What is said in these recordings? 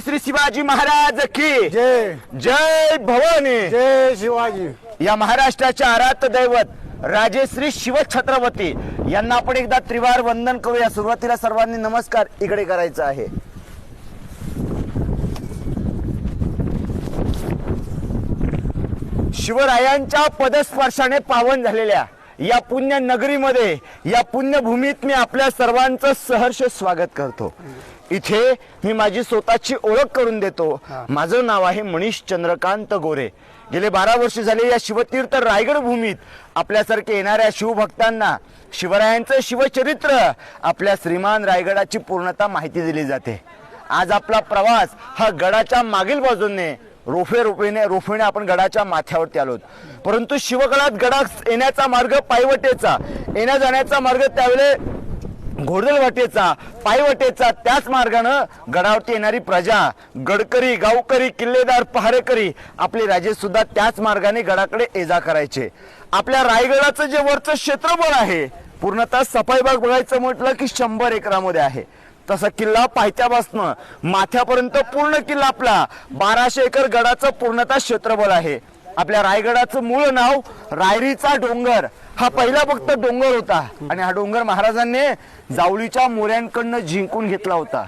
श्री शिवाजी महाराज की. जय. जय भवानी. जय शिवाजी. या महाराष्ट्राच्या आराध्य दैवत राजेश्री शिवछत्रपती यांना आपण एकदा त्रिवार वंदन करूया. सुरुवातीला सर्वांनी नमस्कार. इकडे करायचं आहे. शिवरायांच्या पदस्पर्शाने पावन झालेल्या. या पुण्य नगरीमध्ये या पुण्यभूमीत मी आपल्या सर्वांचं सहर्ष स्वागत करतो. इथे मी माझी स्वतःची ओळख करून देतो. माझं नाव आहे मनीष चंद्रकांत गोरे. गेले बारा वर्ष झाले या शिवतीर्थ रायगड भूमीत आपल्यासारखे येणाऱ्या शिवभक्तांना शिवरायांचं शिवचरित्र आपल्या श्रीमान रायगडाची पूर्णता माहिती दिली जाते. आज आपला प्रवास हा गडाच्या मागील बाजूने रोफे रोफेने रोफेने आपण गडाच्या माथ्यावरती आलो परंतु शिवगडात गडात येण्याचा मार्ग पायवटेचा येण्या जाण्याचा मार्ग त्यावेळे घोडदल वाटेचा पायवटेचा त्याच मार्गानं गडावरती येणारी प्रजा गडकरी गावकरी किल्लेदार पहारेकरी आपले राजे सुद्धा त्याच मार्गाने गडाकडे ये जा करायचे. आपल्या रायगडाचं जे वरचं क्षेत्रफळ आहे पूर्णतः सफाई भाग बघायचं म्हटलं की शंभर एकरामध्ये आहे. तसा किल्ला पायथ्यापासनं माथ्यापर्यंत पूर्ण किल्ला आपला. बाराशे एकर गडाचं पूर्णतः क्षेत्रफळ आहे. आपल्या रायगडाचं मूळ नाव रायरीचा डोंगर. हा पहिला फक्त डोंगर होता. आणि हा डोंगर महाराजांनी जावळीच्या मोऱ्यांकडनं जिंकून घेतला होता.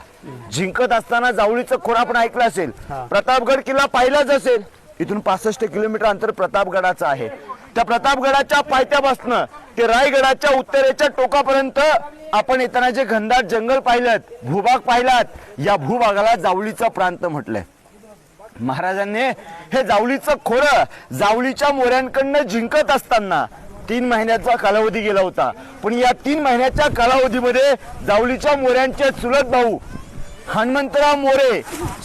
जिंकत असताना जावळीचं खोर आपण ऐकलं असेल. प्रतापगड किल्ला पाहिलाच असेल. इथून पासष्ट किलोमीटर अंतर प्रतापगडाचं आहे. त्या प्रतापगडाच्या पायथ्यापासनं ते रायगडाच्या उत्तरेच्या टोकापर्यंत आपण येताना जे घनदाट जंगल पाहिलं भूभाग पाहिलात या भूभागाला जावळीचा प्रांत म्हटलंय. महाराजांनी हे जावळीचं खोरं जावळीच्या मोऱ्यांकडनं जिंकत असताना तीन महिन्याचा कालावधी गेला होता. पण या तीन महिन्याच्या कालावधीमध्ये जावळीच्या मोऱ्यांचे चुलत भाऊ हनुमंतराव मोरे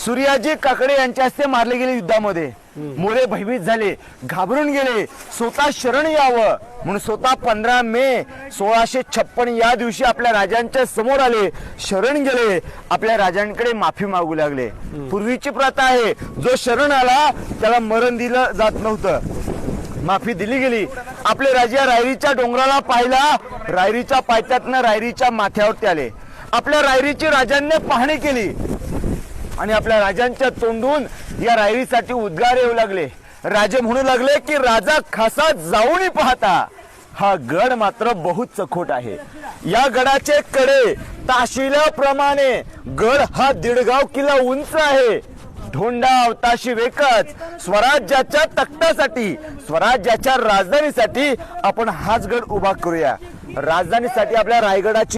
सूर्याजी काकडे यांच्या हस्ते मारले गेले युद्धामध्ये. मोरे भयभीत झाले घाबरून गेले. स्वतः शरण यावं म्हणून स्वतः पंधरा मे सोळाशे छप्पन या दिवशी आपल्या राजांच्या समोर आले शरण गेले. आपल्या राजांकडे माफी मागू लागले. पूर्वीची प्रथा आहे जो शरण आला त्याला मरण दिलं जात नव्हतं. माफी दिली गेली. आपले राजे रायरीच्या डोंगराला पाहिला रायरीच्या पायथ्यातनं रायरीच्या माथ्यावरती आले. आपल्या रायरीची राजांनी पाहणी केली. आणि आपल्या राजांच्या तोंडून या रायरीसाठी उद्गार येऊ लागले. राजे म्हणू लागले की राजा खासा जाऊनही पाहता. हा गड मात्र बहुत चखोट आहे. या गडाचे कडे ताशिल्याप्रमाणे गड हा दीडगाव किल्ला उंच आहे. धोंडा अवताशी वेकच. स्वराज्याच्या तख्तासाठी स्वराज्याच्या राजधानीसाठी आपण हाच गड उभा करूया. राजधानीसाठी आपल्या रायगडाची